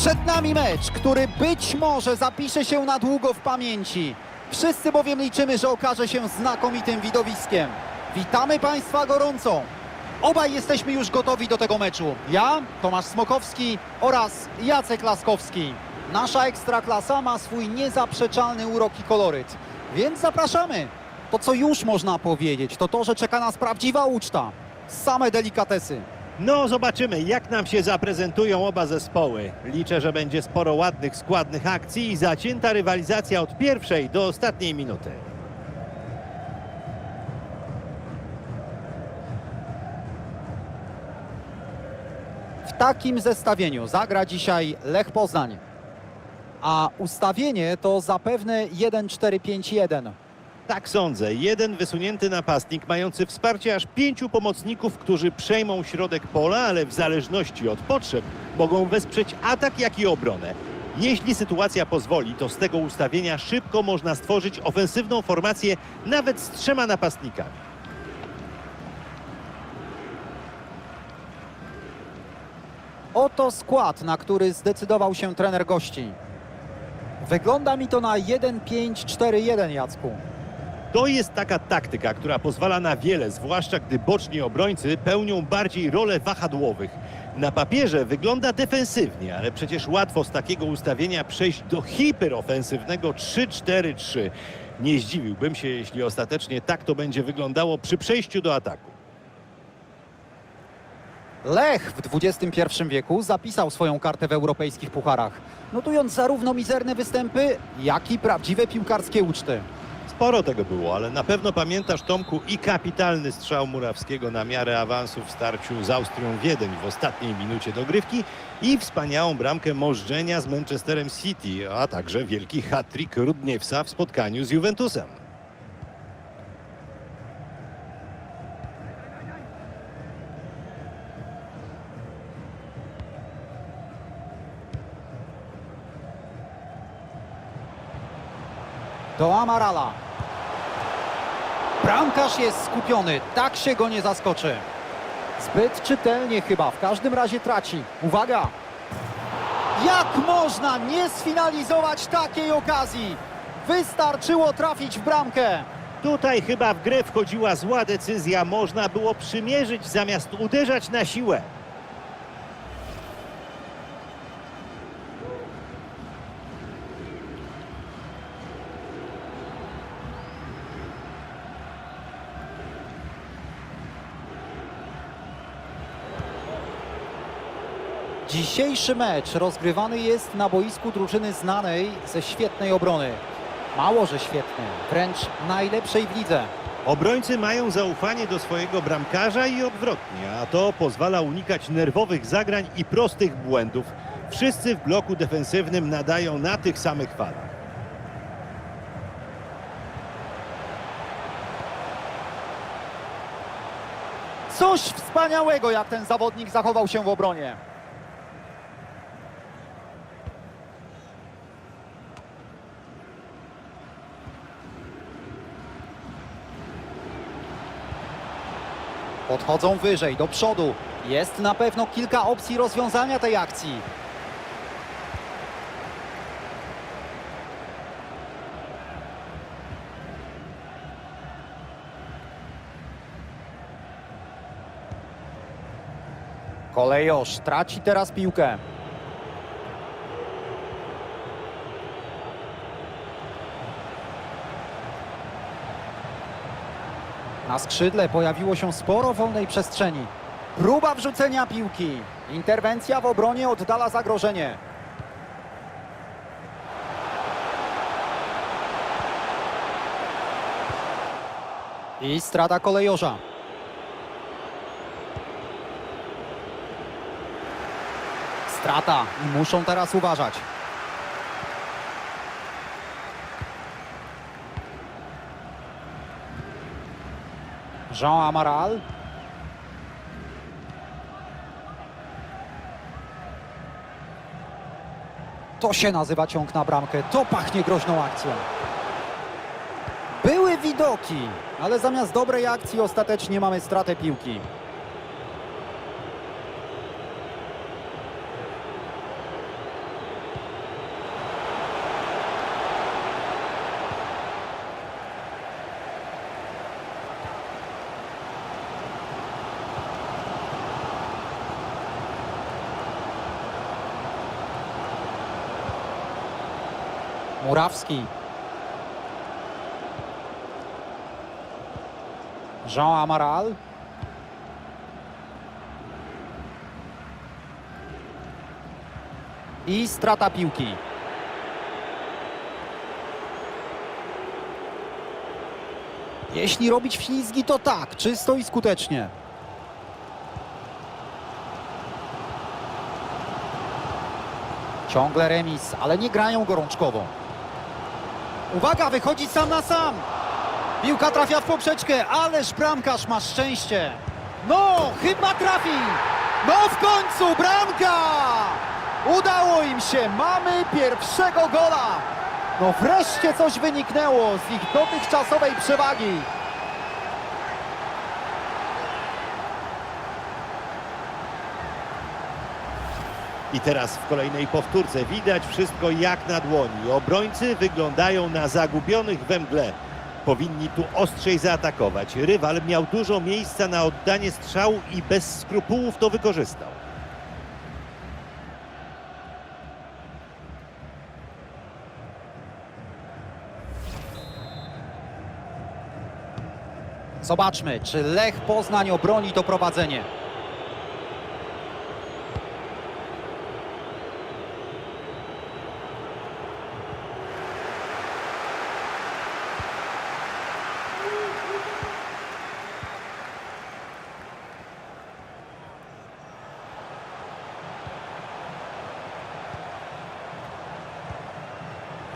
Przed nami mecz, który być może zapisze się na długo w pamięci. Wszyscy bowiem liczymy, że okaże się znakomitym widowiskiem. Witamy Państwa gorąco. Obaj jesteśmy już gotowi do tego meczu. Ja, Tomasz Smokowski oraz Jacek Laskowski. Nasza ekstraklasa ma swój niezaprzeczalny urok i koloryt. Więc zapraszamy. To co już można powiedzieć, to to, że czeka nas prawdziwa uczta. Same delikatesy. No, zobaczymy, jak nam się zaprezentują oba zespoły. Liczę, że będzie sporo ładnych, składnych akcji i zacięta rywalizacja od pierwszej do ostatniej minuty. W takim zestawieniu zagra dzisiaj Lech Poznań. A ustawienie to zapewne 1-4-5-1. Tak sądzę. Jeden wysunięty napastnik mający wsparcie aż pięciu pomocników, którzy przejmą środek pola, ale w zależności od potrzeb mogą wesprzeć atak, jak i obronę. Jeśli sytuacja pozwoli, to z tego ustawienia szybko można stworzyć ofensywną formację nawet z trzema napastnikami. Oto skład, na który zdecydował się trener gości. Wygląda mi to na 1-5-4-1, Jacku. To jest taka taktyka, która pozwala na wiele, zwłaszcza gdy boczni obrońcy pełnią bardziej role wahadłowych. Na papierze wygląda defensywnie, ale przecież łatwo z takiego ustawienia przejść do hiperofensywnego 3-4-3. Nie zdziwiłbym się, jeśli ostatecznie tak to będzie wyglądało przy przejściu do ataku. Lech w XXI wieku zapisał swoją kartę w europejskich pucharach, notując zarówno mizerne występy, jak i prawdziwe piłkarskie uczty. Sporo tego było, ale na pewno pamiętasz, Tomku, i kapitalny strzał Murawskiego na miarę awansu w starciu z Austrią Wiedeń w ostatniej minucie dogrywki i wspaniałą bramkę możdżenia z Manchesterem City, a także wielki hat-trick Rudniewsa w spotkaniu z Juventusem. Do Amarala. Bramkarz jest skupiony, tak się go nie zaskoczy. Zbyt czytelnie chyba, w każdym razie traci. Uwaga! Jak można nie sfinalizować takiej okazji? Wystarczyło trafić w bramkę. Tutaj chyba w grę wchodziła zła decyzja, można było przymierzyć zamiast uderzać na siłę. Dzisiejszy mecz rozgrywany jest na boisku drużyny znanej ze świetnej obrony. Mało, że świetnej, wręcz najlepszej w lidze. Obrońcy mają zaufanie do swojego bramkarza i odwrotnie, a to pozwala unikać nerwowych zagrań i prostych błędów. Wszyscy w bloku defensywnym nadają na tych samych falach. Coś wspaniałego, jak ten zawodnik zachował się w obronie. Podchodzą wyżej, do przodu. Jest na pewno kilka opcji rozwiązania tej akcji. Kolejosz traci teraz piłkę. Na skrzydle pojawiło się sporo wolnej przestrzeni. Próba wrzucenia piłki. Interwencja w obronie oddala zagrożenie. I strata kolejorza. Strata muszą teraz uważać. Jean Amaral. To się nazywa ciąg na bramkę. To pachnie groźną akcją. Były widoki, ale zamiast dobrej akcji ostatecznie mamy stratę piłki. Murawski. Jean Amaral. I strata piłki. Jeśli robić ślizgi, to tak, czysto i skutecznie. Ciągle remis, ale nie grają gorączkowo. Uwaga, wychodzi sam na sam. Piłka trafia w poprzeczkę, ależ bramkarz ma szczęście. No, chyba trafi. No w końcu, bramka! Udało im się, mamy pierwszego gola. No wreszcie coś wyniknęło z ich dotychczasowej przewagi. I teraz w kolejnej powtórce widać wszystko jak na dłoni. Obrońcy wyglądają na zagubionych we mgle. Powinni tu ostrzej zaatakować. Rywal miał dużo miejsca na oddanie strzału i bez skrupułów to wykorzystał. Zobaczmy, czy Lech Poznań obroni to prowadzenie.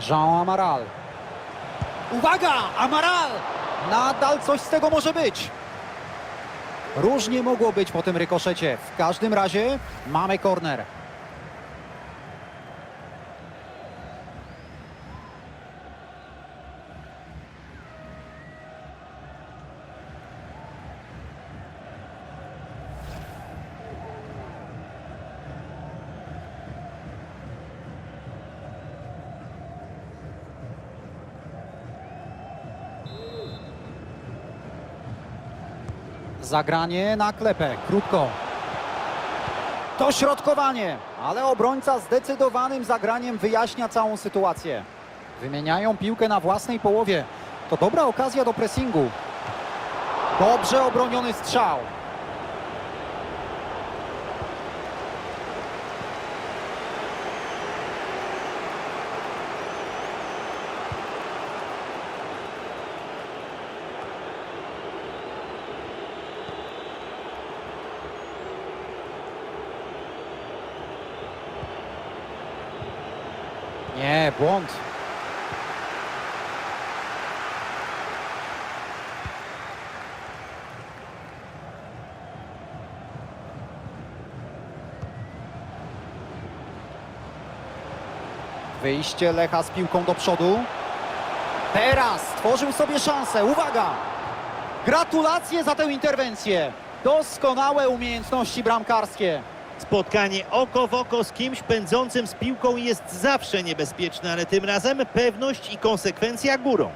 Jean Amaral. Uwaga! Amaral! Nadal coś z tego może być. Różnie mogło być po tym rykoszecie. W każdym razie mamy korner. Zagranie na klepę, krótko. To środkowanie, ale obrońca zdecydowanym zagraniem wyjaśnia całą sytuację. Wymieniają piłkę na własnej połowie. To dobra okazja do pressingu. Dobrze obroniony strzał. Nie, błąd. Wyjście Lecha z piłką do przodu. Teraz stworzył sobie szansę. Uwaga! Gratulacje za tę interwencję. Doskonałe umiejętności bramkarskie. Spotkanie oko w oko z kimś pędzącym z piłką jest zawsze niebezpieczne, ale tym razem pewność i konsekwencja górą.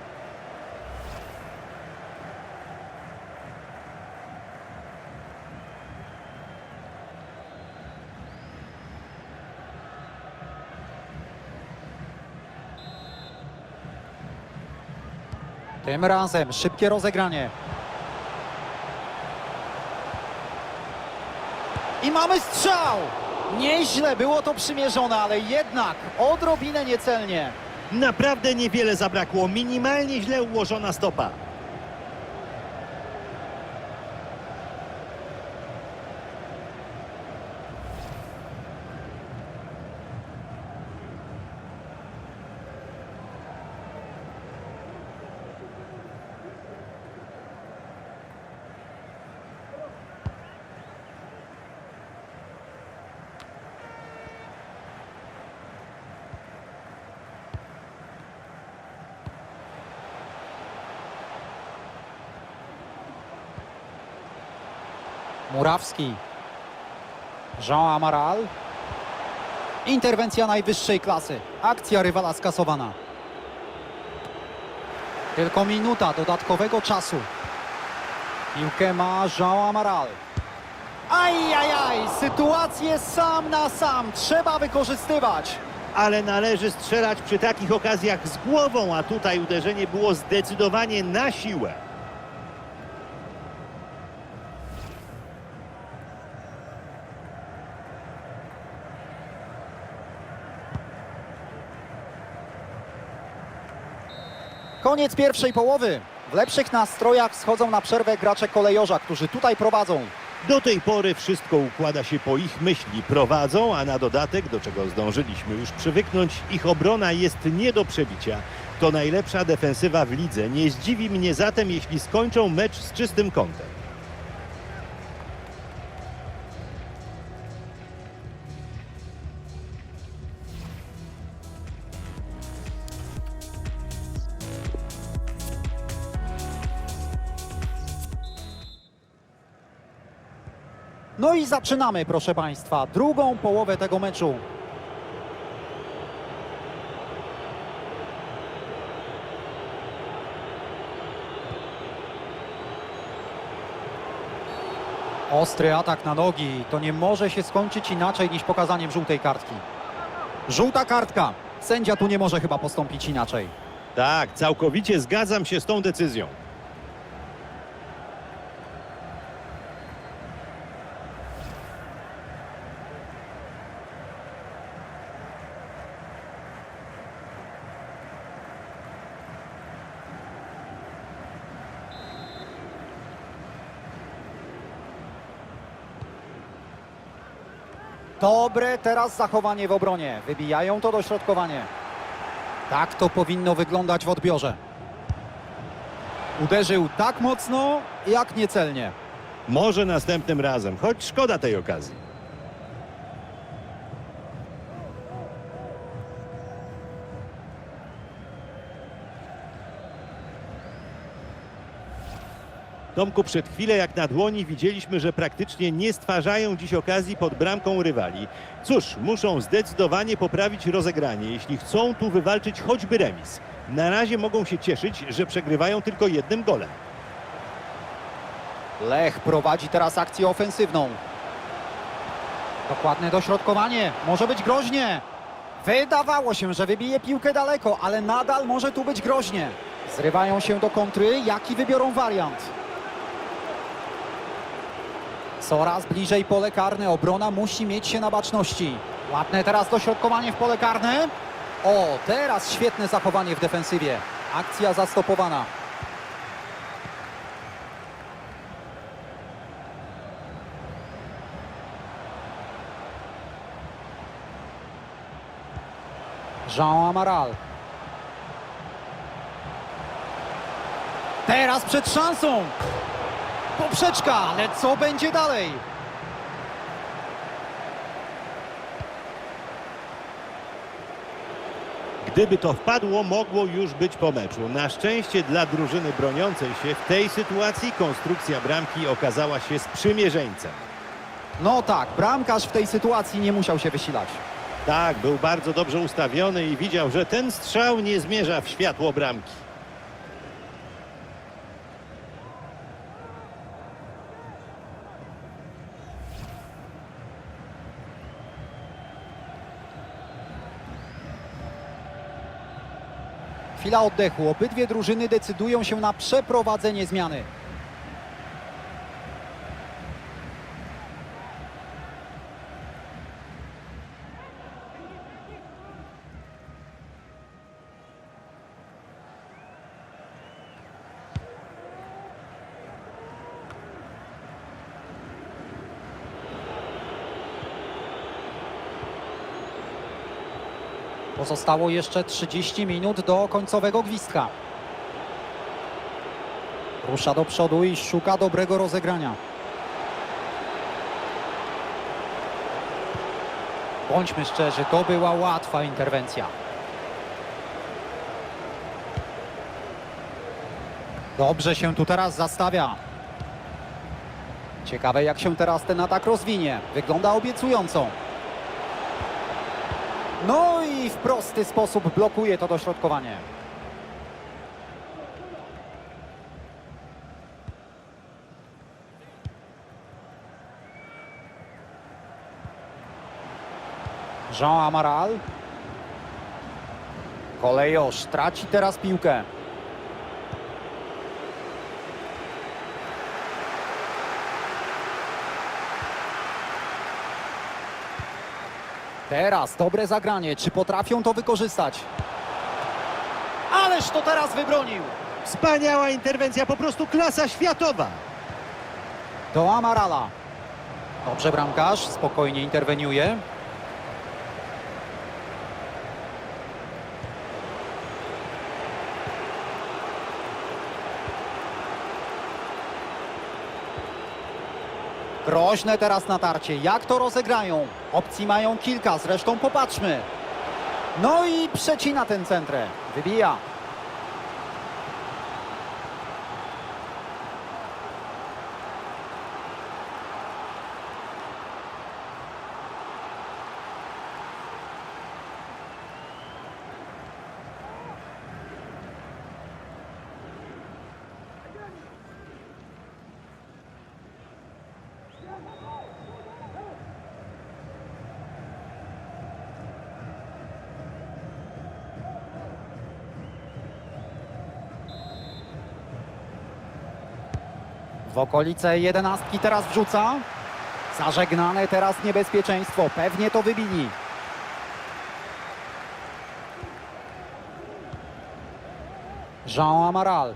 Tym razem szybkie rozegranie. I mamy strzał! Nieźle było to przymierzone, ale jednak odrobinę niecelnie. Naprawdę niewiele zabrakło, minimalnie źle ułożona stopa. Murawski. Jean Amaral. Interwencja najwyższej klasy. Akcja rywala skasowana. Tylko minuta dodatkowego czasu. Piłkę ma Jean Amaral. Ajajaj, sytuację sam na sam trzeba wykorzystywać. ale należy strzelać przy takich okazjach z głową, a tutaj uderzenie było zdecydowanie na siłę. Koniec pierwszej połowy. W lepszych nastrojach schodzą na przerwę gracze kolejorza, którzy tutaj prowadzą. Do tej pory wszystko układa się po ich myśli. Prowadzą, a na dodatek, do czego zdążyliśmy już przywyknąć, ich obrona jest nie do przebicia. To najlepsza defensywa w lidze. Nie zdziwi mnie zatem, jeśli skończą mecz z czystym kątem. Zaczynamy, proszę Państwa, drugą połowę tego meczu. Ostry atak na nogi. To nie może się skończyć inaczej niż pokazaniem żółtej kartki. Żółta kartka. Sędzia tu nie może chyba postąpić inaczej. Tak, całkowicie zgadzam się z tą decyzją. Dobre teraz zachowanie w obronie. Wybijają to dośrodkowanie. Tak to powinno wyglądać w odbiorze. Uderzył tak mocno, jak niecelnie. Może następnym razem, choć szkoda tej okazji. Tomku, przed chwilę jak na dłoni widzieliśmy, że praktycznie nie stwarzają dziś okazji pod bramką rywali. Cóż, muszą zdecydowanie poprawić rozegranie, jeśli chcą tu wywalczyć choćby remis. Na razie mogą się cieszyć, że przegrywają tylko jednym golem. Lech prowadzi teraz akcję ofensywną. Dokładne dośrodkowanie. Może być groźnie. Wydawało się, że wybije piłkę daleko, ale nadal może tu być groźnie. Zrywają się do kontry. Jaki wybiorą wariant? Coraz bliżej pole karne. Obrona musi mieć się na baczności. Ładne teraz dośrodkowanie w pole karne. O, teraz świetne zachowanie w defensywie. Akcja zastopowana. Jean Amaral. Teraz przed szansą. Poprzeczka, ale co będzie dalej? Gdyby to wpadło, mogło już być po meczu. Na szczęście dla drużyny broniącej się w tej sytuacji konstrukcja bramki okazała się sprzymierzeńcem. No tak, bramkarz w tej sytuacji nie musiał się wysilać. Tak, był bardzo dobrze ustawiony i widział, że ten strzał nie zmierza w światło bramki. Chwila oddechu. Obydwie drużyny decydują się na przeprowadzenie zmiany. Pozostało jeszcze 30 minut do końcowego gwizdka. Rusza do przodu i szuka dobrego rozegrania. Bądźmy szczerzy, to była łatwa interwencja. Dobrze się tu teraz zastawia. Ciekawe jak się teraz ten atak rozwinie. Wygląda obiecująco. No i w prosty sposób blokuje to dośrodkowanie. Jean Amaral. Kolejosz traci teraz piłkę. Teraz dobre zagranie. Czy potrafią to wykorzystać? Ależ to teraz wybronił. Wspaniała interwencja, po prostu klasa światowa. Do Amarala. Dobrze bramkarz, spokojnie interweniuje. Groźne teraz natarcie. Jak to rozegrają? Opcji mają kilka, zresztą popatrzmy. No i przecina ten centrę. Wybija. W okolice jedenastki teraz wrzuca. Zażegnane teraz niebezpieczeństwo. Pewnie to wybili. Jean Amaral.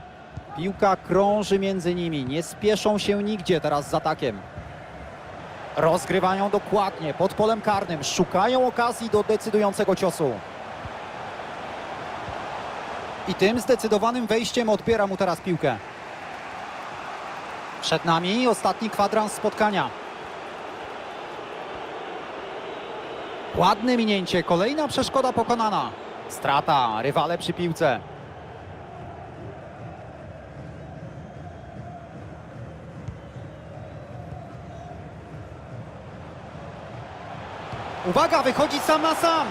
Piłka krąży między nimi. Nie spieszą się nigdzie teraz z atakiem. Rozgrywają dokładnie pod polem karnym. Szukają okazji do decydującego ciosu. I tym zdecydowanym wejściem odbiera mu teraz piłkę. Przed nami ostatni kwadrans spotkania. Ładne minięcie, kolejna przeszkoda pokonana. Strata, rywale przy piłce. Uwaga, wychodzi sam na sam.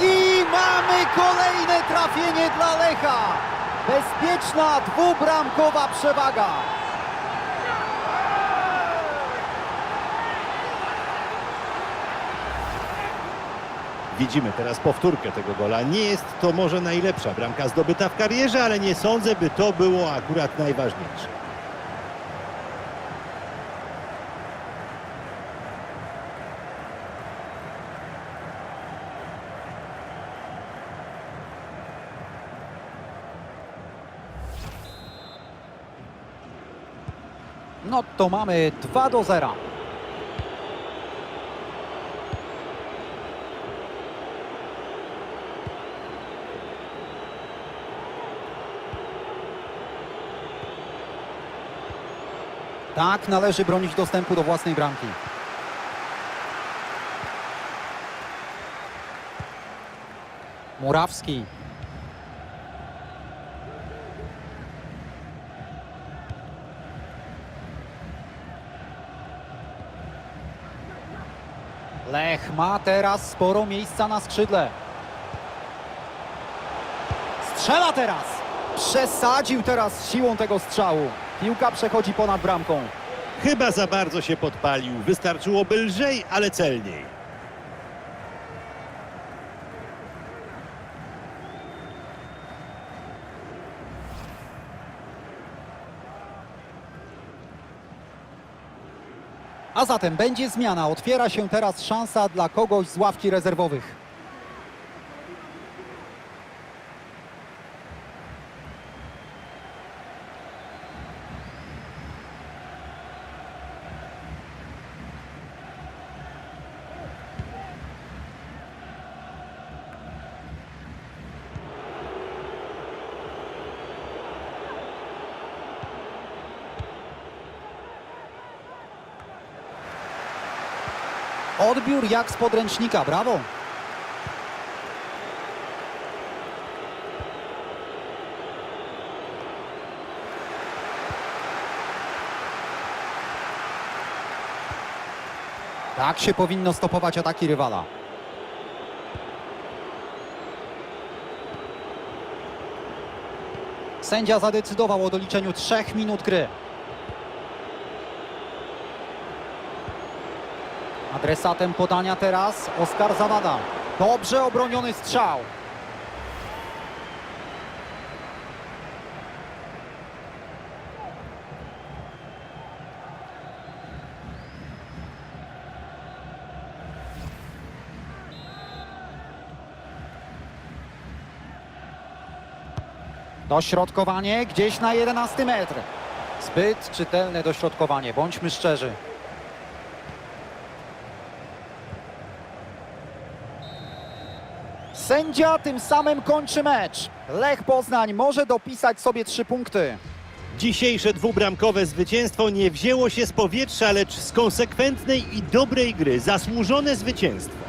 I mamy kolejne trafienie dla Lecha. Bezpieczna dwubramkowa przewaga. Widzimy teraz powtórkę tego gola. Nie jest to może najlepsza bramka zdobyta w karierze, ale nie sądzę, by to było akurat najważniejsze. No to mamy 2 do 0. Tak należy bronić dostępu do własnej bramki. Murawski. Lech ma teraz sporo miejsca na skrzydle. Strzela teraz! Przesadził teraz siłą tego strzału. Piłka przechodzi ponad bramką. Chyba za bardzo się podpalił. Wystarczyłoby lżej, ale celniej. A zatem będzie zmiana. Otwiera się teraz szansa dla kogoś z ławki rezerwowych. Odbiór jak z podręcznika. Brawo! Tak się powinno stopować ataki rywala. Sędzia zadecydował o doliczeniu trzech minut gry. Adresatem podania teraz Oskar Zawada. Dobrze obroniony strzał. Dośrodkowanie gdzieś na 11 metr. Zbyt czytelne dośrodkowanie, bądźmy szczerzy. Sędzia tym samym kończy mecz. Lech Poznań może dopisać sobie trzy punkty. Dzisiejsze dwubramkowe zwycięstwo nie wzięło się z powietrza, lecz z konsekwentnej i dobrej gry. Zasłużone zwycięstwo.